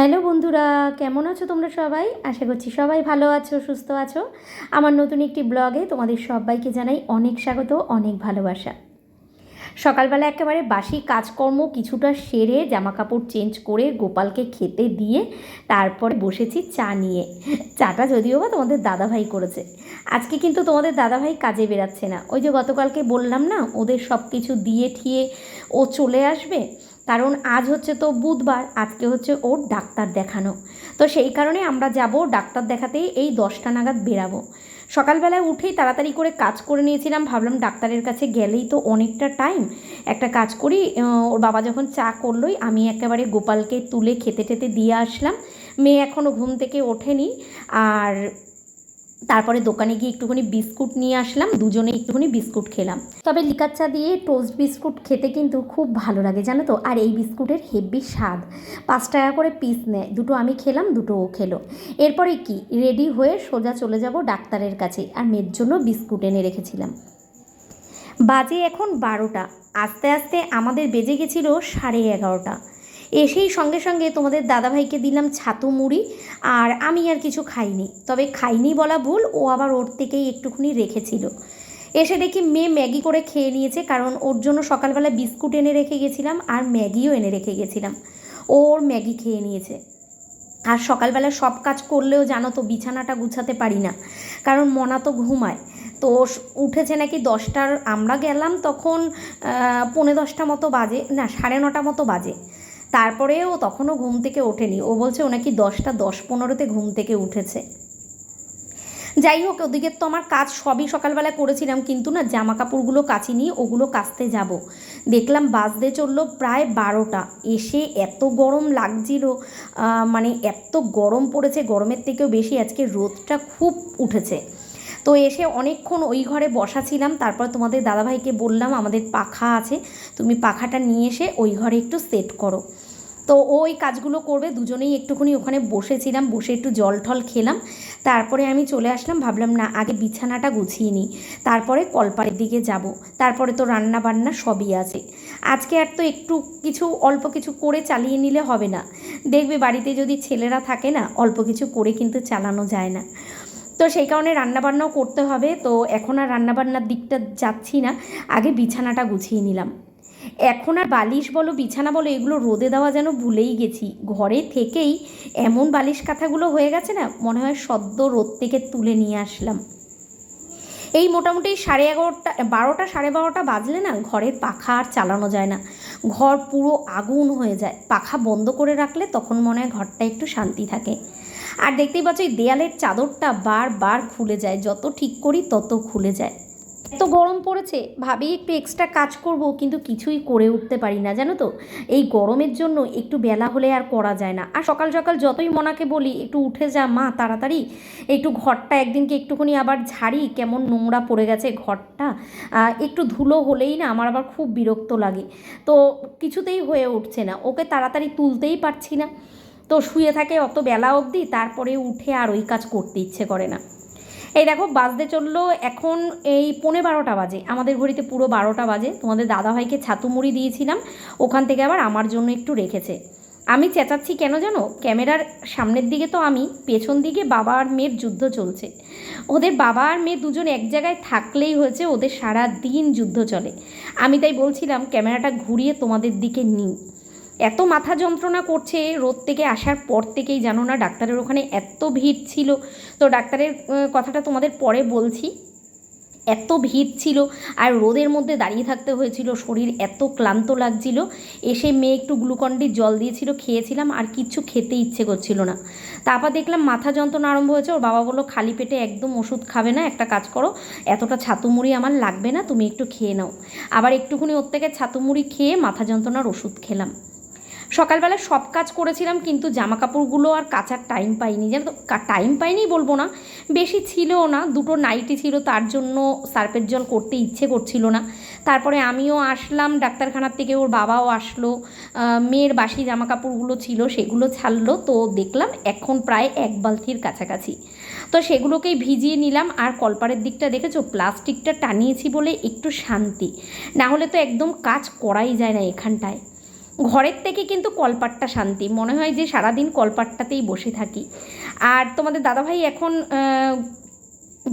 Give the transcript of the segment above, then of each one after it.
Hello বন্ধুরা, কেমন আছো তোমরা সবাই? আশা করছি সবাই ভালো আছো, সুস্থ আছো। আমার নতুন একটি ব্লগে তোমাদের সবাইকে জানাই অনেক স্বাগত, অনেক ভালোবাসা। সকালবেলা একেবারে বাসি কাজকর্ম কিছুটা সেরে জামা কাপড় চেঞ্জ করে গোপালকে খেতে দিয়ে তারপরে বসেছি চা নিয়ে। চাটা যদিও বা তোমাদের দাদাভাই করেছে। আজকে কিন্তু তোমাদের দাদাভাই কাজে বেরাচ্ছে না। ওই যে গতকালকে বললাম না, ওদের সব কিছু দিয়ে ঠিয়ে ও চলে আসবে। কারণ আজ হচ্ছে তো বুধবার, আজকে হচ্ছে ওর ডাক্তার দেখানো। তো সেই কারণে আমরা যাব ডাক্তার দেখাতেই এই দশটা নাগাদ বেরাবো। সকালবেলায় উঠেই তাড়াতাড়ি করে কাজ করে নিয়েছিলাম, ভাবলাম ডাক্তারের কাছে গেলেই তো অনেকটা টাইম। একটা কাজ করি ওর বাবা যখন চা করলোই, আমি একেবারে গোপালকে তুলে খেতে টেতে দিয়ে আসলাম। মেয়ে এখনও ঘুম থেকে ওঠেনি। আর তারপরে দোকানে গিয়ে একটুখানি বিস্কুট নিয়ে আসলাম, দুজনে একটুখানি বিস্কুট খেলাম। তবে লিকার চা দিয়ে টোস্ট বিস্কুট খেতে কিন্তু খুব ভালো লাগে, জানো তো? আর এই বিস্কুটের হেভি স্বাদ। পাঁচ টাকা করে পিস নেয়, দুটো আমি খেলাম, দুটো ও খেলো। এরপরে কি? রেডি হয়ে সোজা চলে যাব ডাক্তারের কাছে, আর মেয়ের জন্য বিস্কুট এনে রেখেছিলাম। বাজে এখন বারোটা, আস্তে আস্তে আমাদের বেজে গেছিল সাড়ে এগারোটা। এসেই সঙ্গে সঙ্গে তোমাদের দাদাভাইকে দিলাম ছাতু মুড়ি, আর আমি আর কিছু খাইনি। তবে খাইনি বলা ভুল, ও আবার ওর থেকেই একটুখানি রেখেছিল। এসে দেখি মেয়ে ম্যাগি করে খেয়ে নিয়েছে, কারণ ওর জন্য সকালবেলা বিস্কুট এনে রেখে গেছিলাম, আর ম্যাগিও এনে রেখে গেছিলাম। ওর ম্যাগি খেয়ে নিয়েছে। আর সকালবেলা সব কাজ করলেও জানো তো বিছানাটা গুছাতে পারি না, কারণ মনা তো ঘুমায়। তো উঠেছে নাকি দশটার, আমরা গেলাম তখন পৌনে দশটা মতো বাজে, না, সাড়ে নটা মতো বাজে। তারপরেও তখনও ঘুম থেকে ওঠেনি। ও বলছে, ও নাকি দশটা দশ পনেরোতে ঘুম থেকে উঠেছে। যাই হোক, ওদিকে তো আমার কাজ সবই সকালবেলা করেছিলাম, কিন্তু না জামা কাপড়গুলো কাচিনি ওগুলো কাচতে যাব। দেখলাম বাজতে চলল প্রায় বারোটা। এসে এত গরম লাগছিল মানে এত গরম পড়েছে, গরমের থেকেও বেশি আজকে রোদটা খুব উঠেছে। তো এসে অনেকক্ষণ ওই ঘরে বসা ছিলাম, তারপর তোমাদের দাদাভাইকে বললাম, আমাদের পাখা আছে, তুমি পাখাটা নিয়ে এসে ওই ঘরে একটু সেট করো। তো ওই কাজগুলো করবে, দুজনেই একটুখানি ওখানে বসেছিলাম, বসে একটু জল টল খেলাম। তারপরে আমি চলে আসলাম, ভাবলাম না, আগে বিছানাটা গুছিয়ে নিই, তারপরে কলপাড়ের দিকে যাব। তারপরে তো রান্না বান্না সবই আছে। আজকে আর তো একটু কিছু, অল্প কিছু করে চালিয়ে নিলে হবে না। দেখবে বাড়িতে যদি ছেলেরা থাকে না, অল্প কিছু করে কিন্তু চালানো যায় না। তো সেই কারণে রান্নাবান্নাও করতে হবে, তো এখন আর রান্নাবান্নার দিকটা যাচ্ছি না, আগে বিছানাটা গুছিয়ে নিলাম। এখন আর বালিশ বলো, বিছানা বলো, এগুলো রোদে দেওয়া যেন ভুলেই গেছি। ঘরে থেকেই এমন বালিশ কাঁথাগুলো হয়ে গেছে না, মনে হয় সদ্য রোদ থেকে তুলে নিয়ে আসলাম। এই মোটামুটি সাড়ে এগারোটা, বারোটা, সাড়ে বারোটা বাজলে না ঘরের পাখা আর চালানো যায় না। ঘর পুরো আগুন হয়ে যায়। পাখা বন্ধ করে রাখলে তখন মনে হয় ঘরটা একটু শান্তি থাকে। আর দেখতেই পাচ্ছ, এই দেয়ালের চাদরটা বারবার খুলে যায়। যত ঠিক করি তত খুলে যায়। এত গরম পড়েছে, ভাবি একটু এক্সট্রা কাজ করব, কিন্তু কিছুই করে উঠতে পারি না, জানো তো? এই গরমের জন্য একটু বেলা হলে আর করা যায় না। আর সকাল সকাল যতই মনাকে বলি, একটু উঠে যা মা, তাড়াতাড়ি। একটু ঘরটা একদিনকে একটুখানি আবার ঝাড়ি, কেমন নোংরা পড়ে গেছে ঘরটা। একটু ধুলো হলেই না আমার আবার খুব বিরক্ত লাগে। তো কিছুতেই হয়ে উঠছে না, ওকে তাড়াতাড়ি তুলতেই পারছি না। তো শুয়ে থাকে অত বেলা অবধি, তারপরে উঠে আর ওই কাজ করতে ইচ্ছে করে না। এই দেখো, বাজতে চলল এখন এই পৌনে বারোটা বাজে। আমাদের ঘড়িতে পুরো বারোটা বাজে। তোমাদের দাদাভাইকে ছাতু মুড়ি দিয়েছিলাম। ওখান থেকে আবার আমার জন্য একটু রেখেছে। আমি চেঁচাচ্ছি কেন জানো? ক্যামেরার সামনের দিকে তো আমি, পেছন দিকে বাবা আর মেয়ের যুদ্ধ চলছে। ওদের বাবা আর মেয়ে দুজন এক জায়গায় থাকলেই হয়েছে, ওদের সারা দিন যুদ্ধ চলে। আমি তাই বলছিলাম, ক্যামেরাটা ঘুরিয়ে তোমাদের দিকে নিই। এত মাথা যন্ত্রণা করছে রোদ থেকে আসার পর থেকেই জানো না ডাক্তারের ওখানে এত ভিড় ছিল। তো ডাক্তারের কথাটা তোমাদের পরে বলছি। এত ভিড় ছিল আর রোদের মধ্যে দাঁড়িয়ে থাকতে হয়েছিল। শরীর এত ক্লান্ত লাগছিল। এসে মেয়ে একটু গ্লুকন্ডির জল দিয়েছিল, খেয়েছিলাম, আর কিচ্ছু খেতে ইচ্ছে করছিল না। তারপর দেখলাম মাথা যন্ত্রণা আরম্ভ হয়েছে। ওর বাবা বলল, খালি পেটে একদম ওষুধ খাবে না, একটা কাজ করো। এতটা ছাতু মুড়ি আমার লাগবে না, তুমি একটু খেয়ে নাও। আবার একটুখানি ওর থেকে ছাতু মুড়ি খেয়ে মাথা যন্ত্রণার ওষুধ খেলাম। সকালবেলা সব কাজ করেছিলাম, কিন্তু জামা কাপড়গুলো আর কাচার টাইম পাইনি। জানো তো টাইম পাইনি বলব না, বেশি ছিলও না, দুটো নাইটি ছিল, তার জন্য সার্ফের জল করতে ইচ্ছে করছিল না। তারপরে আমিও আসলাম, ডাক্তারখানার থেকে ওর বাবাও আসলো মেয়ের বাসি জামা কাপড়গুলো ছিল, সেগুলো ছাড়লো, তো দেখলাম এখন প্রায় এক বালতির কাছাকাছি। তো সেগুলোকেই ভিজিয়ে নিলাম, আর কলপারের দিকটা দেখেছ? প্লাস্টিকটা টানিয়েছি বলে একটু শান্তি। না হলে তো একদম কাজ করাই যায় না এখানটায়। ঘরের থেকে কিন্তু কলপাটটা শান্তি। মনে হয় যে সারাদিন কলপাটটাতেই বসে থাকি। আর তোমাদের দাদাভাই এখন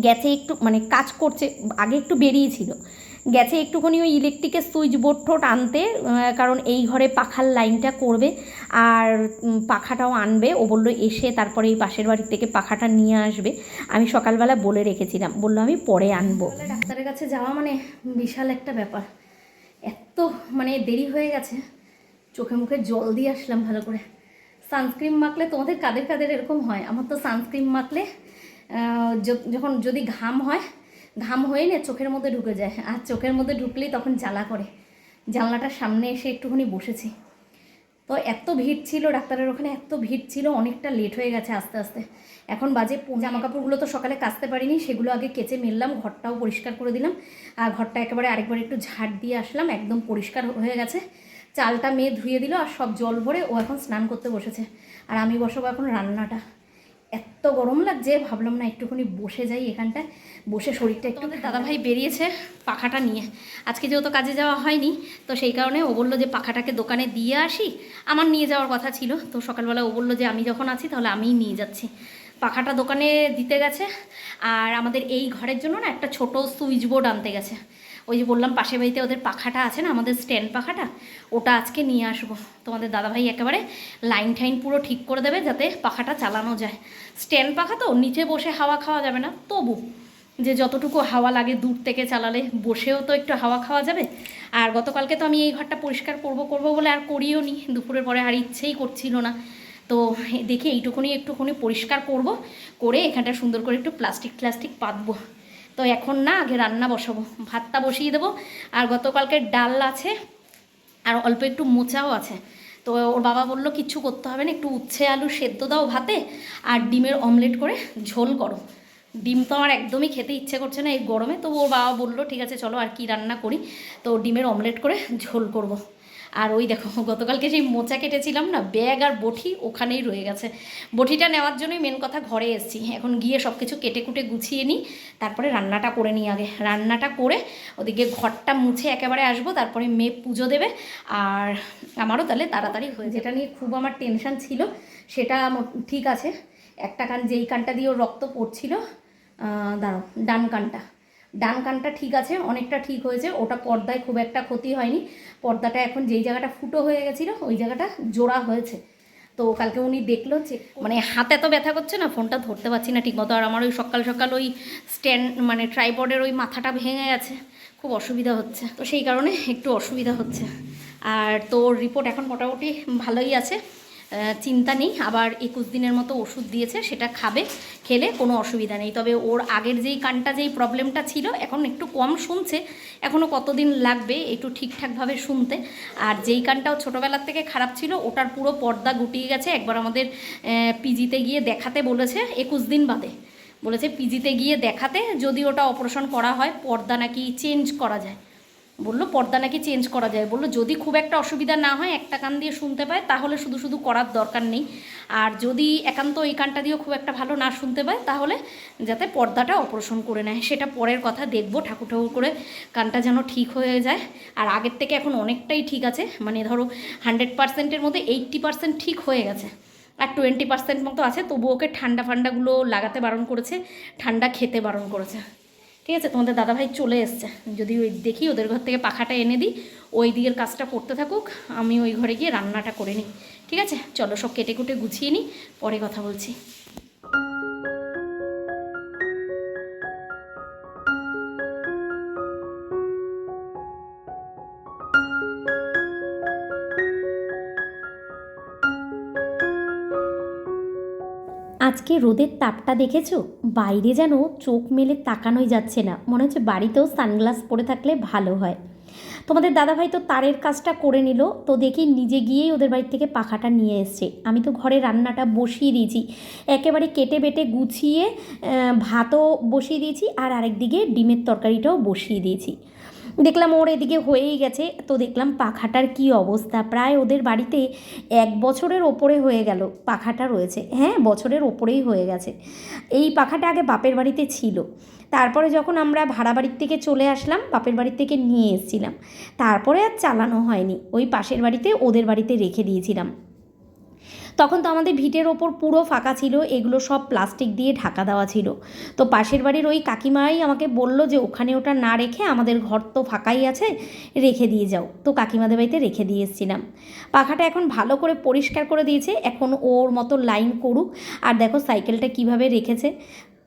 গেছে একটু মানে কাজ করছে, আগে একটু বেরিয়েছিল। গেছে একটুখানি ওই ইলেকট্রিকের সুইচ বোর্ড ঠোঁট আনতে কারণ এই ঘরে পাখার লাইনটা করবে। আর পাখাটাও আনবে। ও বলল, এসে তারপরে এই পাশের বাড়ির থেকে পাখাটা নিয়ে আসবে। আমি সকালবেলা বলে রেখেছিলাম। বলল, আমি পরে আনব। ডাক্তারের কাছে যাওয়া মানে বিশাল একটা ব্যাপার। এত মানে দেরি হয়ে গেছে। চোখে মুখে জল দিয়ে আসলাম ভালো করে। সানস্ক্রিন মাখলে তোমাদের কাদের কাদের এরকম হয়? আমার তো সানস্ক্রিন মাখলে যখন যদি ঘাম হয়, ঘাম হয়ে না চোখের মধ্যে ঢুকে যায়। আর চোখের মধ্যে ঢুকলেই তখন জ্বালা করে। জানলাটার সামনে এসে একটুখানি বসেছি। তো এত ভিড় ছিল ডাক্তারের ওখানে, এত ভিড় ছিল, অনেকটা লেট হয়ে গেছে আস্তে আস্তে। এখন বাজে জামা কাপড়গুলো তো সকালে কাচতে পারিনি, সেগুলো আগে কেচে মেললাম, ঘরটাও পরিষ্কার করে দিলাম। আর ঘরটা একেবারে আরেকবার একটু ঝাড় দিয়ে আসলাম, একদম পরিষ্কার হয়ে গেছে। চালটা মেয়ে ধুয়ে দিল আর সব জল ভরে ও এখন স্নান করতে বসেছে। আর আমি বসাবো এখন রান্নাটা। এত গরম লাগছে ভাবলাম না একটুখানি বসে যাই এখানটায়। বসে শরীরটা একটু দাদাভাই বেরিয়েছে পাখাটা নিয়ে। আজকে যেহেতু কাজে যাওয়া হয়নি তো সেই কারণে ও বলল যে পাখাটাকে দোকানে দিয়ে আসি। আমার নিয়ে যাওয়ার কথা ছিল তো সকালবেলা ও বলল যে আমি যখন আছি তাহলে আমিই নিয়ে যাচ্ছি। পাখাটা দোকানে দিতে গেছে আর আমাদের এই ঘরের জন্য না একটা ছোট সুইচ বোর্ড আনতে গেছে। ওই যে বললাম, পাশের বাড়িতে ওদের পাখাটা আছে না, আমাদের স্ট্যান্ড পাখাটা, ওটা আজকে নিয়ে আসব। তোমাদের দাদাভাই একেবারে লাইন ঠাইন পুরো ঠিক করে দেবে যাতে পাখাটা চালানো যায়। স্ট্যান্ড পাখা তো, নিচে বসে হাওয়া খাওয়া যাবে না। তবু যে যতটুকু হাওয়া লাগে দূর থেকে চালালে, বসেও তো একটু হাওয়া খাওয়া যাবে। আর গতকালকে তো আমি এই ঘরটা পরিষ্কার করব করব বলে আর করিও নি। দুপুরের পরে আর ইচ্ছেই করছিল না। তো দেখি এইটুকুনি একটুখানি পরিষ্কার করব, করে এখানটা সুন্দর করে একটু প্লাস্টিক প্লাস্টিক পাতবো। তো এখন না আগে রান্না বসাবো। ভাতটা বসিয়ে দেবো। আর গতকালকে ডাল আছে, আর অল্প একটু মোচাও আছে। তো ওর বাবা বলল কিচ্ছু করতে হবে না, একটু উচ্ছে, আলু সেদ্ধ দাও ভাতে, আর ডিমের অমলেট করে ঝোল করো। ডিম তো আমার একদমই খেতে ইচ্ছে করছে না এই গরমে। তো ওর বাবা বলল, ঠিক আছে, চলো আর কি রান্না করি। তো ডিমের অমলেট করে ঝোল করব। আর ওই দেখো, গতকালকে সেই মোচা কেটেছিলাম না, ব্যাগ আর বটি ওখানেই রয়ে গেছে। বটিটা নেওয়ার জন্যই মেন কথা ঘরে এসেছি। এখন গিয়ে সব কিছু কেটে কুটে গুছিয়ে নিই, তারপরে রান্নাটা করে নিই আগে। রান্নাটা করে ওদিকে ঘরটা মুছে একেবারে আসব, তারপরে মেয়ে পুজো দেবে। আর আমারও তাহলে তাড়াতাড়ি হয়ে যেটা নিয়ে খুব আমার টেনশন ছিল, সেটা ঠিক আছে। একটা কান, যেই কানটা দিয়ে ওর রক্ত পড়ছিল দাঁড়াও, ডান কানটা। ডান কানটা ঠিক আছে, অনেকটা ঠিক হয়েছে, ওটা পর্দায় খুব একটা ক্ষতি হয়নি। পর্দাটা এখন যেই জায়গাটা ফুটো হয়ে গেছিল, ওই জায়গাটা জোড়া হয়েছে। তো কালকে উনি দেখল যে মানে হাতে এত ব্যথা করছে না, ফোনটা ধরতে পারছি না ঠিকমতো, আর আমার ওই সকাল সকাল ওই স্ট্যান্ড মানে ট্রাইপডের ওই মাথাটা ভেঙে গেছে, খুব অসুবিধা হচ্ছে। তো সেই কারণে একটু অসুবিধা হচ্ছে। আর তোর রিপোর্ট এখন মোটামুটি ভালোই আছে। চিন্তা নেই। আবার একুশ দিনের মতো ওষুধ দিয়েছে, সেটা খাবে, খেলে কোনো অসুবিধা নেই। তবে ওর আগের যেই কানটা, যেই প্রবলেমটা ছিল, এখন একটু কম শুনছে। এখনও কতদিন লাগবে একটু ঠিকঠাকভাবে শুনতে। আর যেই কানটাও ছোটোবেলার থেকে খারাপ ছিল, ওটার পুরো পর্দা গুটিয়ে গেছে। একবার আমাদের পিজিতে গিয়ে দেখাতে বলেছে, একুশ দিন বাদে। বলেছে, পিজিতে গিয়ে দেখাতে, যদি ওটা অপারেশন করা হয়, পর্দা নাকি চেঞ্জ করা যায়। বলল, পর্দা নাকি চেঞ্জ করা যায়। বলল, যদি খুব একটা অসুবিধা না হয়, একটা কান দিয়ে শুনতে পায়, তাহলে শুধু শুধু করার দরকার নেই। আর যদি একান্ত এই কানটা দিয়েও খুব একটা ভালো না শুনতে পায়, তাহলে যাতে পর্দাটা অপারেশন করে নেয়। সেটা পরের কথা, দেখব ঠাকুর ঠাকুর করে কানটা যেন ঠিক হয়ে যায়। আর আগের থেকে এখন অনেকটাই ঠিক আছে। মানে ধরো হান্ড্রেড পার্সেন্টের মধ্যে এইট্টি পার্সেন্ট ঠিক হয়ে গেছে। আর টোয়েন্টি পার্সেন্ট মতো আছে তবু ওকে ঠান্ডা ফান্ডাগুলো লাগাতে বারণ করেছে, ঠান্ডা খেতে বারণ করেছে। ঠিক আছে? তোমাদের দাদাভাই চলে এসছে। যদি ওই দেখি ওদের ঘর থেকে পাখাটা এনে দিই, ওই দিকের কাজটা করতে থাকুক, আমি ওই ঘরে গিয়ে রান্নাটা করে নিই। ঠিক আছে? চলো সব কেটে কুটে গুছিয়ে নিই, পরে কথা বলছি। আজকে রোদের তাপটা দেখেছ? বাইরে যেন চোখ মেলে তাকানোই যাচ্ছে না। মনে হচ্ছে বাড়িতেও সানগ্লাস পরে থাকলে ভালো হয়। তোমাদের দাদাভাই তো তারের কাজটা করে নিল, তো দেখি নিজে গিয়েই ওদের বাড়ি থেকে পাখাটা নিয়ে এসছে। আমি তো ঘরে রান্নাটা বসিয়ে দিয়েছি। একেবারে কেটে বেটে গুছিয়ে ভাতও বসিয়ে দিয়েছি আর আরেকদিকে ডিমের তরকারিটাও বসিয়ে দিয়েছি। দেখলাম ওর এদিকে হয়েই গেছে। তো দেখলাম পাখাটার কি অবস্থা। প্রায় ওদের বাড়িতে এক বছরের ওপরে হয়ে গেল পাখাটা রয়েছে। হ্যাঁ বছরের ওপরেই হয়ে গেছে। এই পাখাটা আগে বাপের বাড়িতে ছিল। তারপরে যখন আমরা ভাড়া বাড়ির থেকে চলে আসলাম, বাপের বাড়ির থেকে নিয়ে এসেছিলাম। তারপরে আর চালানো হয়নি। ওই পাশের বাড়িতে ওদের বাড়িতে রেখে দিয়েছিলাম। তখন তো আমাদের ভিটের ওপর পুরো ফাঁকা ছিল, এগুলো সব প্লাস্টিক দিয়ে ঢাকা দেওয়া ছিল। তো পাশের বাড়ির ওই কাকিমাই আমাকে বলল যে, ওখানে ওটা না রেখে আমাদের ঘর তো ফাঁকাই আছে, রেখে দিয়ে যাও। তো কাকিমাদের বাড়িতে রেখে দিয়ে এসেছিলাম। পাখাটা এখন ভালো করে পরিষ্কার করে দিয়েছে, এখন ওর মতো লাইন করুক। আর দেখো সাইকেলটা কীভাবে রেখেছে।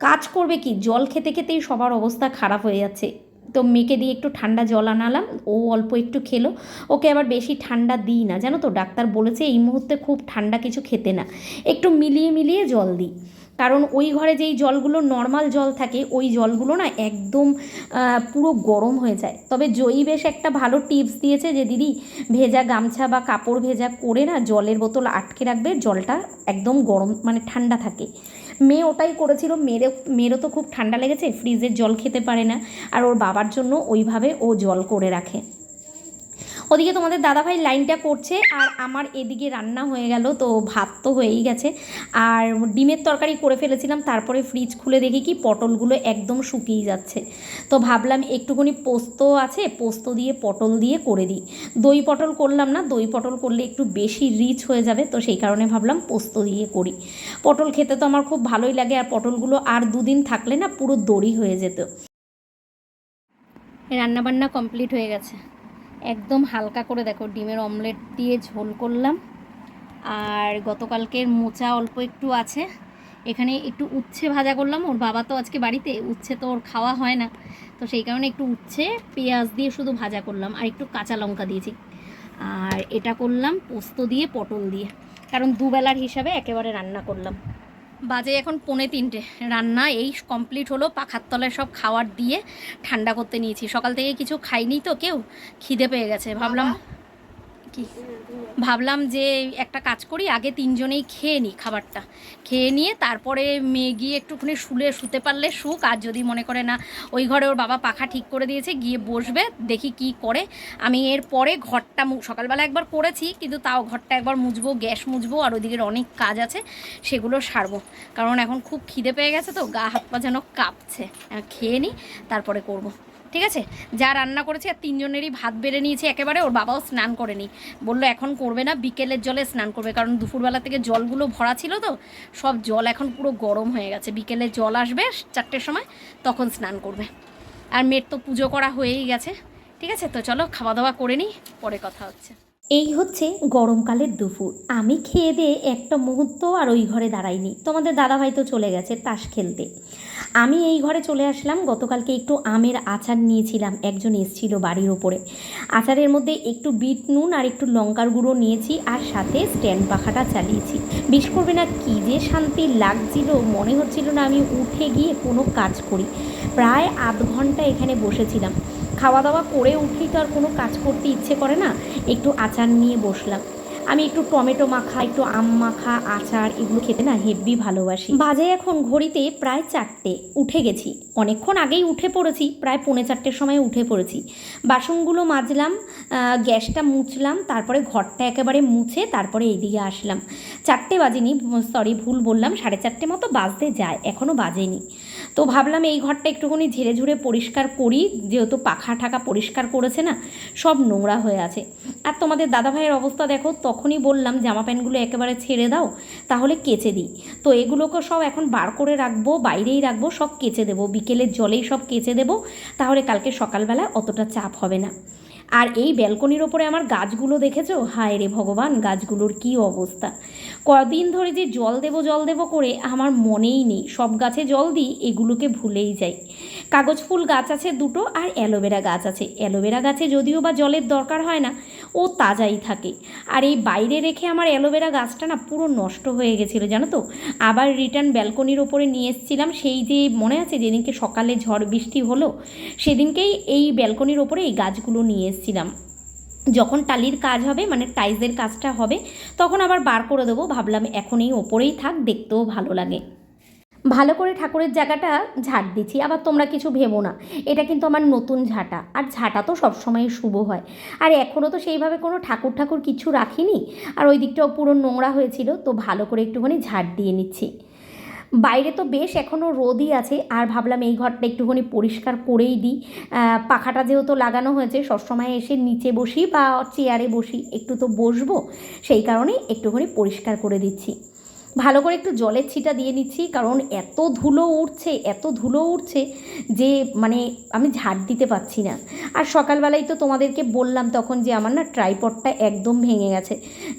কাজ করবে কি? জল খেতে খেতেই সবার অবস্থা খারাপ হয়ে যাচ্ছে। তো মেয়েকে দিয়ে একটু ঠান্ডা জল আনালাম, ও অল্প একটু খেলো। ওকে আবার বেশি ঠান্ডা দিই না, জানো তো? ডাক্তার বলেছে এই মুহূর্তে খুব ঠান্ডা কিছু খেতে না। একটু মিলিয়ে মিলিয়ে জল দিই। কারণ ওই ঘরে যেই জলগুলো নর্মাল জল থাকে, ওই জলগুলো না একদম পুরো গরম হয়ে যায়। তবে জয়ী বেশ একটা ভালো টিপস দিয়েছে যে, দিদি, ভেজা গামছা বা কাপড় ভেজা করে না জলের বোতল আটকে রাখবে, জলটা একদম গরম মানে ঠান্ডা থাকে। মেয়ে ওটাই করেছিল মেয়েরও মেয়েরও তো খুব ঠান্ডা লেগেছে ফ্রিজের জল খেতে পারে না। আর ওর বাবার জন্য ওইভাবে ও জল করে রাখে। ওদিকে তোমাদের দাদাভাই লাইনটা করছে আর আমার এদিকে রান্না হয়ে গেল, তো ভাত তো হয়েই গেছে। আর ডিমের তরকারি করে ফেলেছিলাম, তারপরে ফ্রিজ খুলে দেখি কি পটলগুলো একদম শুকিয়ে যাচ্ছে। তো ভাবলাম একটুখানি পোস্ত আছে, পোস্ত দিয়ে পটল দিয়ে করে দিই। দই পটল করলাম না, দই পটল করলে একটু বেশি রিচ হয়ে যাবে, তো সেই কারণে ভাবলাম পোস্ত দিয়ে করি। পটল খেতে তো আমার খুব ভালোই লাগে, আর পটলগুলো আর দুদিন থাকলে না পুরো দড়ি হয়ে যেত। রান্নাবান্না কমপ্লিট হয়ে গেছে। একদম হালকা করে দেখো, ডিমের অমলেট দিয়ে ঝোল করলাম। আর গতকালকের মোচা অল্প একটু আছে। এখানে একটু উচ্ছে ভাজা করলাম, ওর বাবা তো আজকে বাড়িতে, উচ্ছে তো ওর খাওয়া হয় না। তো সেই কারণে একটু উচ্ছে, পেঁয়াজ দিয়ে শুধু ভাজা করলাম, আর একটু কাঁচা লঙ্কা দিয়েছি। আর এটা করলাম পোস্ত দিয়ে, পটল দিয়ে। কারণ দুবেলার হিসাবে একেবারে রান্না করলাম। বাজে এখন পৌনে তিনটে। রান্না এই কমপ্লিট হলো, পাখার তলায় সব খাওয়ার দিয়ে ঠান্ডা করতে নিয়েছি। সকাল থেকে কিছু খাইনি তো কেউ, খিদে পেয়ে গেছে। ভাবলাম কি? ভাবলাম যে একটা কাজ করি, আগে তিনজনেই খেয়ে নিই খাবারটা। খেয়ে নিয়ে তারপরে মেয়ে গিয়ে একটুখানি শুলে, শুতে পারলে শুক, আর যদি মনে করে না ওই ঘরে ওর বাবা পাখা ঠিক করে দিয়েছে, গিয়ে বসবে, দেখি কি করে। আমি এর পরে ঘরটা সকালবেলা একবার করেছি, কিন্তু তাও ঘরটা একবার মুছবো, গ্যাস মুছবো, আর ওইদিকের অনেক কাজ আছে, সেগুলো সারবো। কারণ এখন খুব খিদে পেয়ে গেছে তো, গা হাত পা যেন কাঁপছে। খেয়ে নিই, তারপরে করব। ঠিক আছে? যা রান্না করেছে আর তিনজনেরই ভাত বেড়ে নিয়েছে একেবারে, ওর বাবাও স্নান করেনি। বলল, এখন করবে না, বিকেলের জলে স্নান করবে। কারণ দুপুরবেলা থেকে জলগুলো ভরা ছিল তো, সব জল এখন পুরো গরম হয়ে গেছে। বিকেলে জল আসবে চারটের সময়, তখন স্নান করবে। আর মেয়ের তো পুজো করা হয়েই গেছে। ঠিক আছে? তো চলো, খাওয়া দাওয়া করে নিই, পরে কথা হচ্ছে। এই হচ্ছে গরমকালের দুপুর। আমি খেয়ে দিয়ে একটা মুহূর্ত আর ওই ঘরে দাঁড়াইনি। তোমাদের দাদাভাই তো চলে গেছে তাস খেলতে। আমি এই ঘরে চলে আসলাম। গতকালকে একটু আমের আচার নিয়েছিলাম। একজন এসছিল বাড়ির ওপরে। আচারের মধ্যে একটু বিট নুন আর একটু লঙ্কার গুঁড়ো নিয়েছি আর সাথে স্ট্যান্ড পাখাটা চালিয়েছি। বিশ করবে না কী যে শান্তি লাগছিল, মনে হচ্ছিল না আমি উঠে গিয়ে কোনো কাজ করি। প্রায় আধ ঘণ্টা এখানে বসেছিলাম। খাওয়া দাওয়া করে উঠেই তো আর কোনো কাজ করতে ইচ্ছে করে না, একটু আচার নিয়ে বসলাম। আমি একটু টমেটো মাখা, একটু আম মাখা, আচার এগুলো খেতে না হেব্বি ভালোবাসি। বাজে এখন ঘড়িতে প্রায় চারটে, উঠে গেছি। অনেকক্ষণ আগেই উঠে পড়েছি, প্রায় পৌনে চারটের সময় উঠে পড়েছি। বাসনগুলো মাজলাম গ্যাসটা মুছলাম, তারপরে ঘরটা একেবারে মুছে তারপরে এইদিকে আসলাম। চারটে বাজেনি সরি ভুল বললাম, সাড়ে চারটে মতো বাজতে যায় এখনও বাজেনি। তো ভাবলাম এই ঘরটা একটুখানি ঝেড়ে ঝুড়ে পরিষ্কার করি, যেহেতু পাখা ঠাকা পরিষ্কার করেছে না, সব নোংরা হয়ে আছে। আর তোমাদের দাদাভাইয়ের অবস্থা দেখো, তখনই বললাম, জামা প্যান্টগুলো একেবারে ছেড়ে দাও, তাহলে কেচে দিই। তো এগুলোকে সব এখন বার করে রাখব, বাইরেই রাখব, সব কেচে দেবো। বিকেলের জলেই সব কেচে দেবো, তাহলে কালকে সকালবেলা অতটা চাপ হবে না। আর এই ব্যালকনির ওপরে আমার গাছগুলো দেখেছ? হায় রে ভগবান, গাছগুলোর কি অবস্থা। কদিন ধরে যে জল দেব জল দেব করে আমার মনেই নেই। সব গাছে জল দিই, এগুলোকে ভুলেই যাই। কাগজ ফুল গাছ আছে দুটো আর অ্যালোভেরা গাছ আছে। অ্যালোভেরা গাছে যদিও বা জলের দরকার হয় না, ও তাজাই থাকে। আর এই বাইরে রেখে আমার অ্যালোভেরা গাছটা না পুরো নষ্ট হয়ে গেছিল, জানো তো? আবার রিটার্ন ব্যালকনির ওপরে নিয়ে এসেছিলাম, সেই যে মনে আছে যেদিনকে সকালে ঝড় বৃষ্টি হলো, সেদিনকেই এই ব্যালকনির ওপরে এই গাছগুলো নিয়ে এসেছিলাম। যখন টালির কাজ হবে মানে টাইলসের কাজটা হবে, তখন আবার বার করে দেবো, ভাবলাম এখন এই ওপরেই থাক, দেখতেও ভালো লাগে। ভালো করে ঠাকুরের জায়গাটা ঝাড় দিচ্ছি, আবার তোমরা কিছু ভেবো না। এটা কিন্তু আমার নতুন ঝাঁটা, আর ঝাঁটা তো সবসময় শুভ হয়। আর এখনও তো সেইভাবে কোনো ঠাকুর ঠাকুর কিছু রাখিনি, আর ওই দিকটাও পুরো নোংরা হয়েছিল, তো ভালো করে একটুখানি ঝাঁট দিয়ে নিচ্ছি। বাইরে তো বেশ এখনও রোদই আছে, আর ভাবলাম এই ঘরটা একটুখানি পরিষ্কার করেই দিই। পাখাটা যেহেতু লাগানো হয়েছে, সবসময় এসে নিচে বসি বা চেয়ারে বসি, একটু তো বসবো, সেই কারণেই একটুখানি পরিষ্কার করে দিচ্ছি। ভালো করে একটু জলের ছিটা দিয়ে নিচ্ছি, কারণ এত ধুলো উঠছে এত ধুলো উঠছে যে মানে আমি ঝাড় দিতে পারছি না। আর সকালবেলায় তো তোমাদেরকে বললাম তখন যে আমার না ট্রাইপডটা একদম ভেঙে গেছে।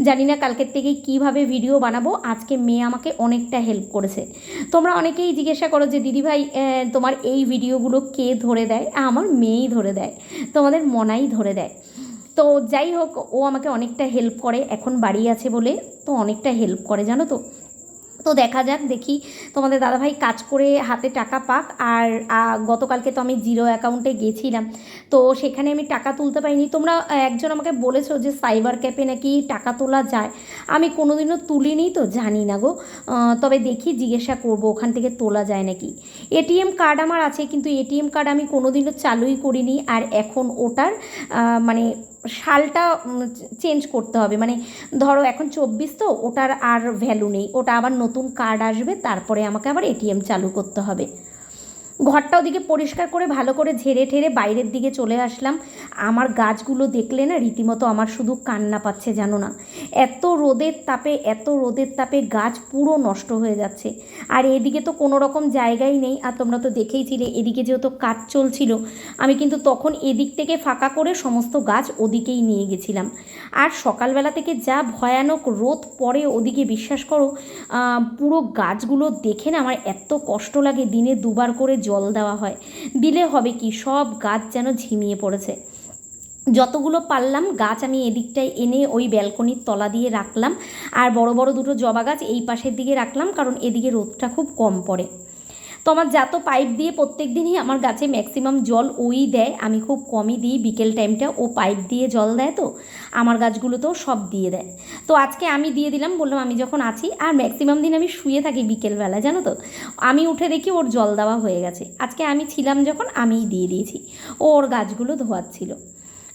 জানি না কালকের থেকে কীভাবে ভিডিও বানাবো, আজকে মেয়ে আমাকে অনেকটা হেল্প করেছে। তোমরা অনেকেই জিজ্ঞাসা করো যে দিদিভাই তোমার এই ভিডিওগুলো কে ধরে দেয়? আমার মেয়েই ধরে দেয়, তোমাদের মনাই ধরে দেয়। তো যাই হোক, ও আমাকে অনেকটা হেল্প করে, এখন বাড়ি আছে বলে তো অনেকটা হেল্প করে, জানো তো? তো দেখা যাক, দেখি তোমাদের দাদাভাই কাজ করে হাতে টাকা পাক। আর গতকালকে তো আমি জিরো অ্যাকাউন্টে গেছিলাম। তো সেখানে আমি টাকা তুলতে পারিনি। তোমরা একজন আমাকে বলেছ যে সাইবার ক্যাফে নাকি টাকা তোলা যায়। আমি কোনোদিনও তুলিনি তো, জানি না গো। তবে দেখি, জিজ্ঞাসা করব, ওখান থেকে তোলা যায় নাকি। এটিএম কার্ড আমার আছে, কিন্তু এটিএম কার্ড আমি কোনোদিনও চালুই করিনি। আর এখন ওটার মানে সালটা চেঞ্জ করতে হবে। মানে ধরো এখন চব্বিশ তো, ওটার আর ভ্যালু নেই। ওটা আবার নতুন কার্ড আসবে তারপরে আমাকে আবার এটিএম চালু করতে হবে। ঘরটা ওদিকে পরিষ্কার করে ভালো করে ঝেড়ে ঠেড়ে বাইরের দিকে চলে আসলাম। আমার গাছগুলো দেখলে না রীতিমতো আমার শুধু কান্না পাচ্ছে জানো না। এত রোদের তাপে, এত রোদের তাপে গাছ পুরো নষ্ট হয়ে যাচ্ছে। আর এদিকে তো কোনো রকম জায়গাই নেই। আর তোমরা তো দেখেইছিলে, এদিকে যেহেতু কাজ চলছিল, আমি কিন্তু তখন এদিক থেকে ফাঁকা করে সমস্ত গাছ ওদিকেই নিয়ে গেছিলাম। আর সকালবেলা থেকে যা ভয়ানক রোদ পড়ে ওদিকে বিশ্বাস করো পুরো গাছগুলো দেখে না আমার এত কষ্ট লাগে দিনে দুবার করে জল দেওয়া হয়। দিলে হবে কি, সব গাছ যেন ঝিমিয়ে পড়েছে। যতগুলো পারলাম, গাছ আমি এদিকটায় এনে ওই ব্যালকনির তলা দিয়ে রাখলাম। আর বড় বড় দুটো জবা গাছ এই পাশের দিকে রাখলাম, কারণ এদিকে রোদটা খুব কম পড়ে। তো আমার যা তো পাইপ দিয়ে প্রত্যেক দিনই আমার গাছে ম্যাক্সিমাম জল ওই দেয়, আমি খুব কমই দিই, বিকেল টাইমটা ও পাইপ দিয়ে জল দেয় তো, আমার গাছগুলোতেও সব দিয়ে দেয়। তো আজকে আমি দিয়ে দিলাম, বললাম আমি যখন আছি, আর ম্যাক্সিমাম দিন আমি শুয়ে থাকি বিকেলবেলা জানো তো? আমি উঠে দেখি ওর জল দেওয়া হয়ে গেছে। আজকে আমি ছিলাম যখন, আমিই দিয়ে দিয়েছি। ও ওর গাছগুলো ধোয়াচ্ছিল।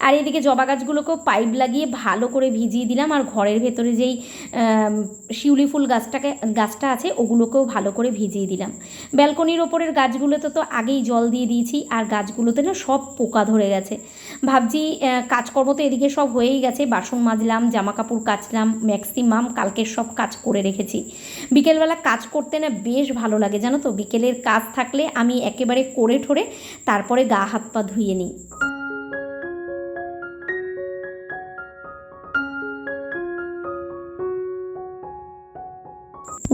আর এদিকে জবা গাছগুলোকেও পাইপ লাগিয়ে ভালো করে ভিজিয়ে দিলাম। আর ঘরের ভেতরে যেই শিউলি ফুল গাছটাকে, গাছটা আছে, ওগুলোকেও ভালো করে ভিজিয়ে দিলাম। ব্যালকনির ওপরের গাছগুলোতে তো আগেই জল দিয়ে দিয়েছি, আর গাছগুলোতে না সব পোকা ধরে গেছে। ভাবছি কাজকর্ম তো এদিকে সব হয়েই গেছে। বাসন মাজলাম জামা কাপড় কাচলাম, ম্যাক্সিমাম কালকের সব কাজ করে রেখেছি। বিকেলবেলা কাজ করতে না বেশ ভালো লাগে, জানো তো? বিকেলের কাজ থাকলে আমি একেবারে করে ঠোরে তারপরে গা হাত পা ধুয়ে নিই।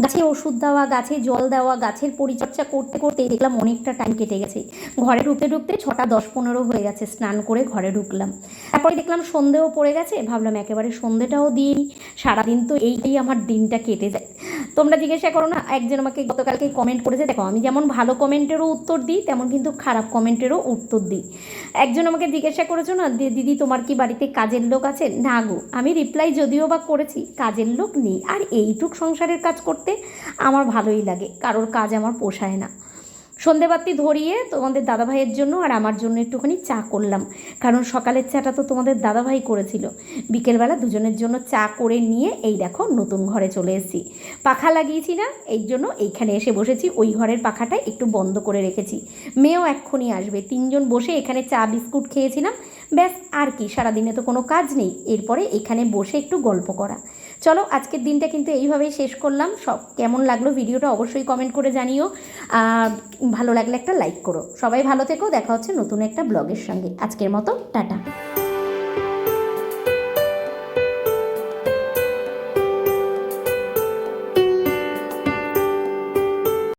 গাছে ওষুধ দেওয়া, গাছে জল দেওয়া, গাছের পরিচর্যা করতে করতে দেখলাম অনেকটা টাইম কেটে গেছে। ঘরে ঢুকতে ঢুকতে ছটা দশ পনেরো হয়ে গেছে, স্নান করে ঘরে ঢুকলাম। তারপরে দেখলাম সন্ধেও পড়ে গেছে, ভাবলাম একেবারে সন্ধেটাও দিই। সারাদিন তো এইটাই আমার দিনটা কেটে যায়। তোমরা জিজ্ঞাসা করো না, একজন আমাকে গতকালকে কমেন্ট করেছে, দেখো আমি যেমন ভালো কমেন্টেরও উত্তর দিই, তেমন কিন্তু খারাপ কমেন্টেরও উত্তর দিই। একজন আমাকে জিজ্ঞাসা করেছ না দিদি তোমার কি বাড়িতে কাজের লোক আছে? না গো, আমি রিপ্লাই যদিও বা করেছি, কাজের লোক নেই। আর এইটুক সংসারের কাজ করতে আমার ভালোই লাগে, কারোর কাজ আমার পোষায় না। সন্ধেবাতি ধরিয়ে তোমাদের দাদাভাইয়ের জন্য আর আমার জন্য একটুখানি চা করলাম, কারণ সকালের চাটা তো তোমাদের দাদাভাই করেছিল। বিকেলবেলা দুজনের জন্য চা করে নিয়ে এই দেখো নতুন ঘরে চলে এসেছি। পাখা লাগিয়েছি না এই জন্য এইখানে এসে বসেছি, ওই ঘরের পাখাটা একটু বন্ধ করে রেখেছি। মেয়েও এক্ষুনি আসবে, তিনজন বসে এখানে চা বিস্কুট খেয়েছিলাম ব্যাস, আর কি, সারাদিনে তো কোনো কাজ নেই। এরপরে এখানে বসে একটু গল্প করা। চলো, আজকের দিনটা কিন্তু এইভাবেই শেষ করলাম। সব কেমন লাগল ভিডিওটা অবশ্যই কমেন্ট করে জানিও। ভালো লাগলে একটা লাইক করো। সবাই ভালো থেকো, দেখা হচ্ছে নতুন একটা ব্লগের সঙ্গে। আজকের মতো, টাটা।